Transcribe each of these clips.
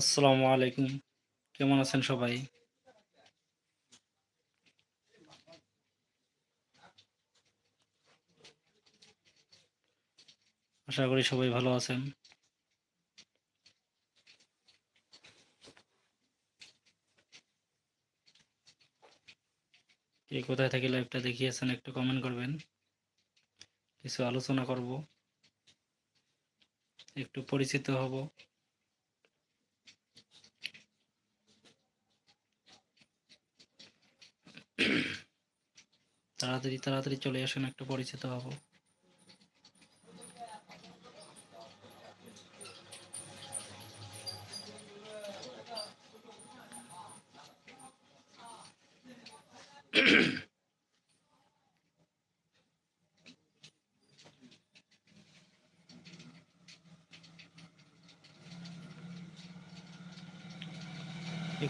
আসসালামু আলাইকুম। কেমন আছেন সবাই? আশা করি সবাই ভালো আছেন। কে কোথায় থেকে লাইভটা দেখিয়েছেন একটু কমেন্ট করবেন। কিছু আলোচনা করব। একটু পরিচিত হব। তাড়াতাড়ি তাড়াতাড়ি চলে আসেন একটু পরিচিত হব।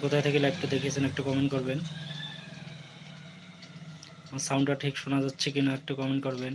কোথায় থেকে লাইভটা দেখিয়েছেন একটু কমেন্ট করবেন। সাউন্ডটা ঠিক শোনা যাচ্ছে কিনা একটু কমেন্ট করবেন।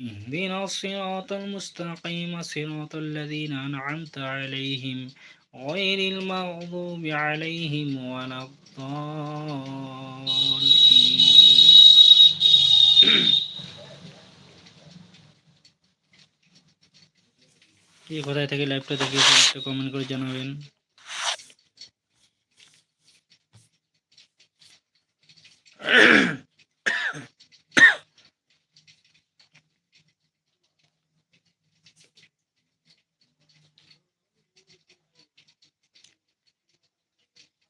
اهدنا الصراط المستقيم صراط الذين أنعمت عليهم غير المغضوب عليهم ولا الضالين কে কোথায় থেকে লাইভটা দেখিয়েছেন একটু কমেন্ট করে জানাবেন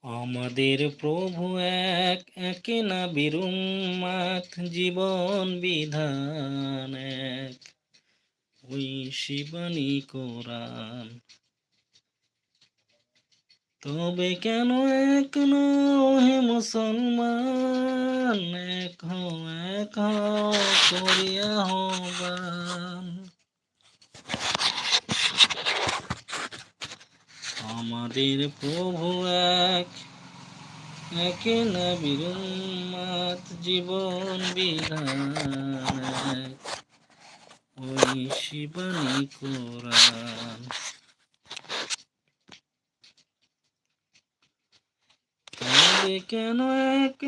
আমাদের প্রভু এক, একে না বিরুমাত জীবন বিধান এক। ওই শিবানী কোরআন। তবে কেন এক হে মুসলমান? এক হও এক হও, করিয়া হবান আমাদের প্রভু এক, একে না বিরুমাত জীবন বিধান। ওই শিবানী কোরআন। কেন এক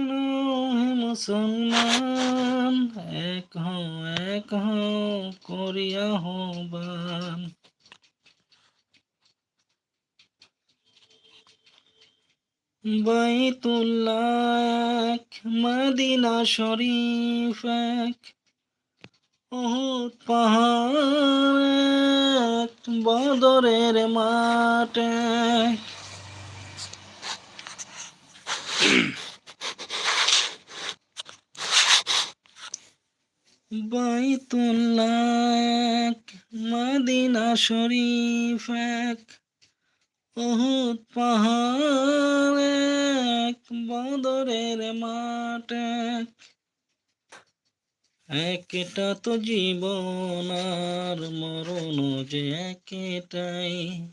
মুসলমান? এক হও এক হও, করিয়া হবান বাইতুল্লাহ মদিনা শরীফ এক উহুদ পাহাড় বদরের মাঠ। বাইতুল্লাহ মদিনা শরীফ এক উহুদ পাহাড় এক বদরের মাঠ। এক একটা তো জীবন আর মরণ যে একটাই।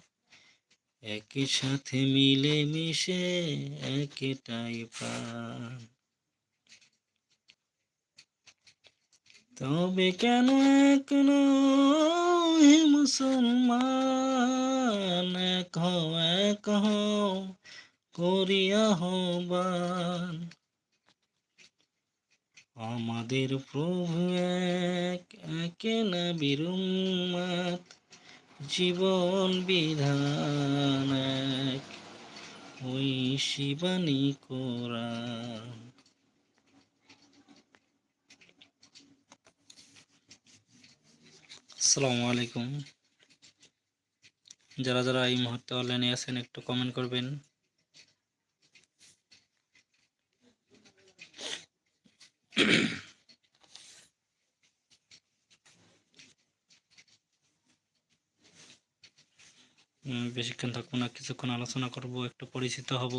একই সাথে মিলে মিশে একটাই প্রাণ। তবে কেন হে মুসলমান এক করিয়া হবান। আমাদের প্রভু এক, একে না বিরুমাত জীবন বিধান এক। ওই শিবানী কোরআন। আসসালামু আলাইকুম। যারা যারা এই মুহূর্তে অনলাইনে আছেন, একটু কমেন্ট করবেন। বেশিক্ষণ থাকব না, কিছুক্ষণ আলোচনা করব, একটু পরিচিত হব।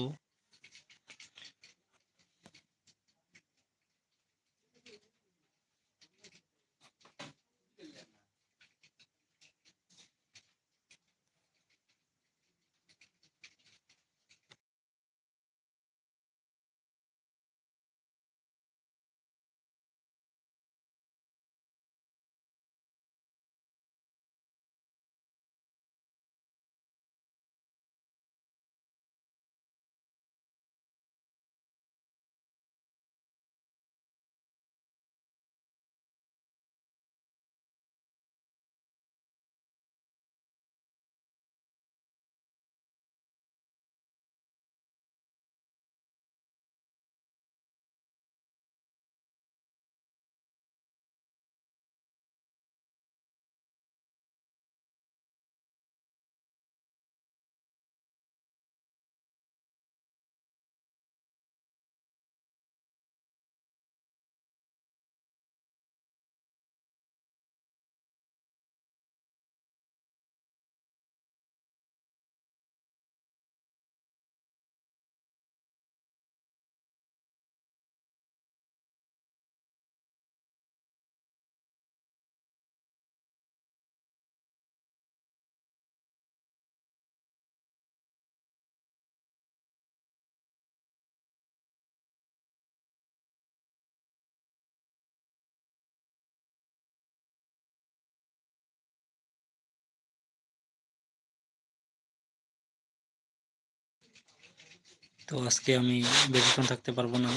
তো আজকে আমি বেশিক্ষণ থাকতে পারব না।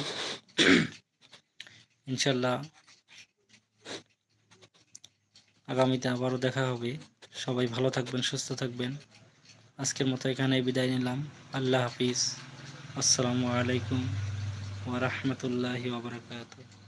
ইনশাল্লাহ আগামীতে আবারও দেখা হবে। সবাই ভালো থাকবেন, সুস্থ থাকবেন। আজকের মতো এখানে বিদায় নিলাম। আল্লাহ হাফিজ। আসসালামু আলাইকুম ওয়া বারাকাতুহু।